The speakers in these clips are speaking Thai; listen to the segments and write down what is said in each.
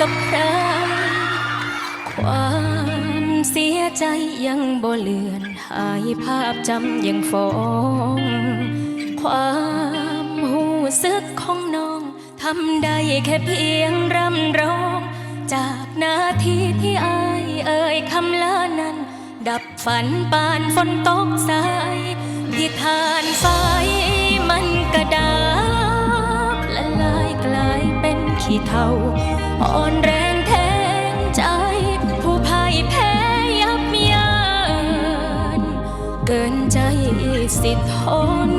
กับใคร ความเสียใจยังบ่เลือน หายภาพจำยังฟ้อง ความหูสึกของน้องทำได้แค่เพียงรำร้อง จากนาทีที่อายเอ่ยคำลานั้น ดับฝันปานฝนตกสายที่ทานไฟมันกระดา เป็นขี้เถ้าอ่อนแรงแทงใจ ผู้พ่ายแพ้ยับยันเกินใจสิทน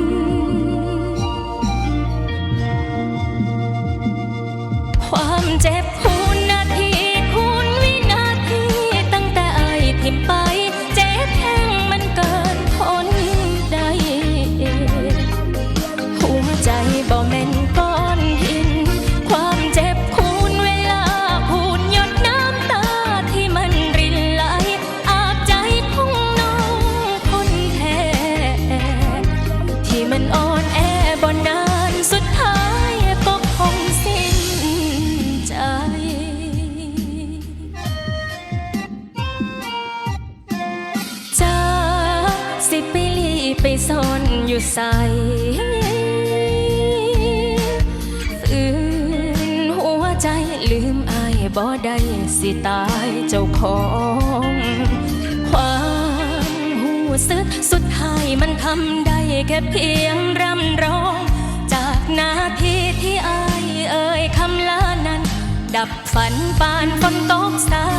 ไปซ่อนอยู่ใส่ฝืนหัวใจลืมอายบ่ได้สิตายเจ้าของ ความหูสึกสุดท้ายมันทำได้แค่เพียงรำร้อง จากนาทีที่อายเอ่ยคำลานั้น ดับฝันปานฝนตกสา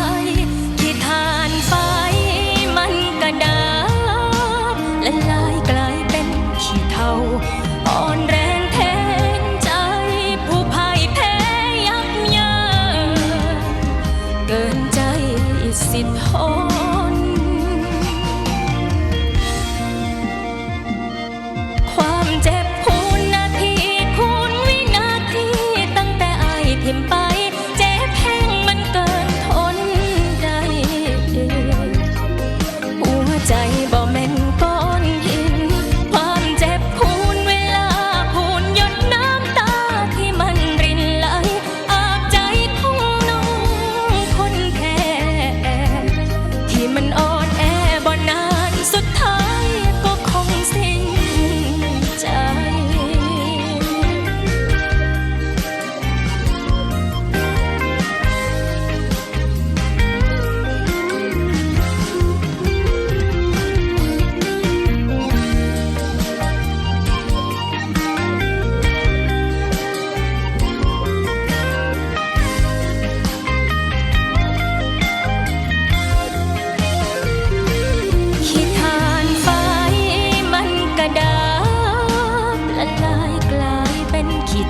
สิทนความเจ็บคูณนาทีคูณวินาทีตั้งแต่อายทิมไป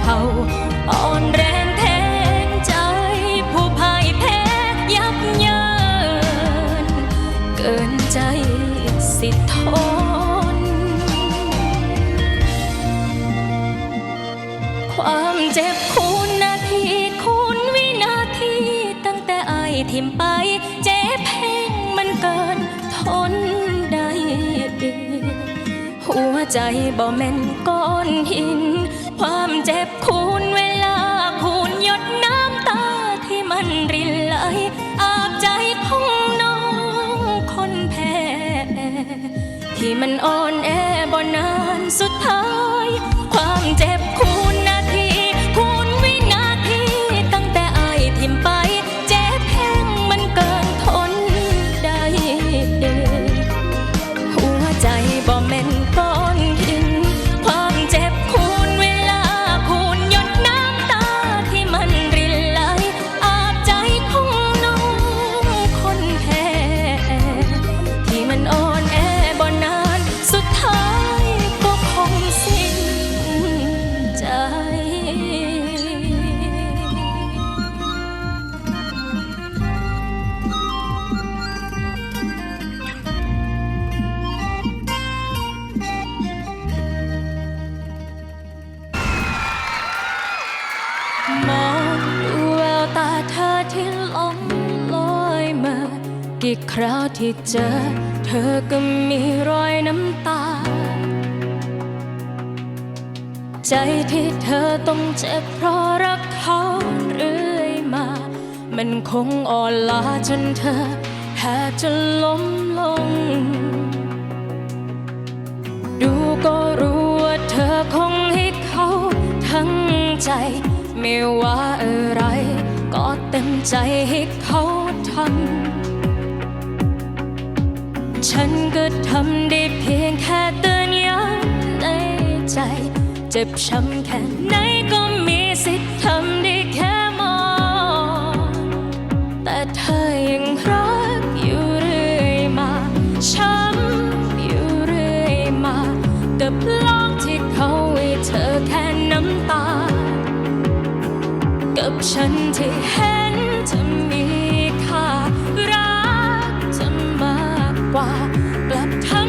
เป็นขี้เถ้าอ่อนแรงแทงใจ ผู้พ่ายแพ้ยับเยันเกินใจสิทน ความเจ็บคูณนาทีคูณวินาที ตั้งแต่ไอายทิมไปเจ็บแห้งมันเกินทนได้หัวใจบ่แม่นก้อนหิน ความเจ็บคูณเวลาคูณหยดน้ำตาที่มันรินไหลอาบใจของน้องคนแพ้ที่มันอ่อนแอบ่นานสุดท้าย กี่คราวที่เจอ เธอก็มีรอยน้ำตา ใจที่เธอต้องเจ็บเพราะรักเขาเรื่อยมา มันคงอ่อนล้าจนเธอแทบจะล้มลง ดูก็รู้ว่าเธอคงให้เขาทั้งใจ ไม่ว่าอะไร ก็เต็มใจให้เขาทำ ฉันก็ทำได้เพียงแค่เตือนย้ำในใจ เจ็บช้ำแค่ไหนก็มีสิทธิ์ทำได้แค่มอง แต่เธอยังรักอยู่เรื่อยมาช้ำอยู่เรื่อยมา กับโลกที่เขาให้เธอแค่น้ำตา กับฉันที่เห็ กลั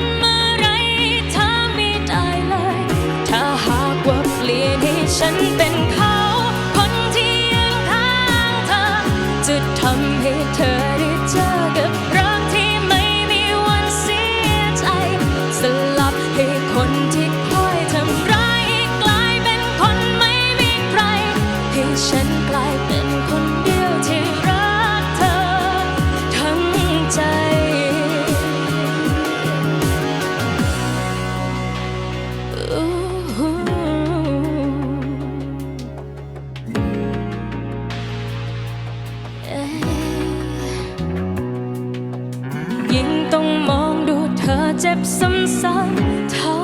ซ้ำๆเท่า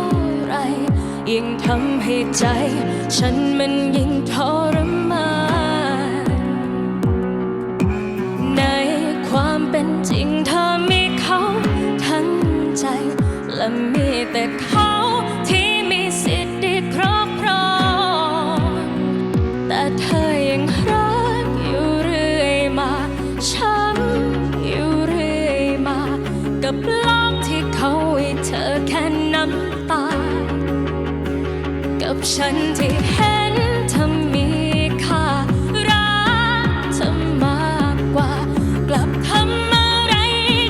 ไร ยิ่งทำให้ใจ ฉันมันยิ่งทรมานในความเป็นจริงเธอมีเขาทั้งใจ และมีแต่เขา แค่น้ำตา กับฉันที่เห็นเธอมีค่ารักเธอมากกว่า กลับทำอะไร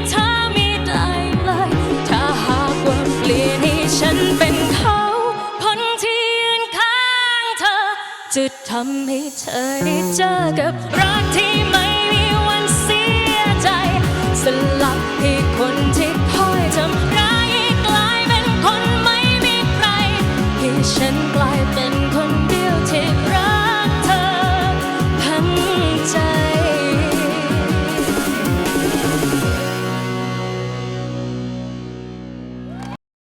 เธอไม่ได้เลย ถ้าหากว่าเปลี่ยนให้ฉันเป็นเขาคนที่ยืนข้างเธอ จะทำให้เธอได้เจอกับรักที่มัน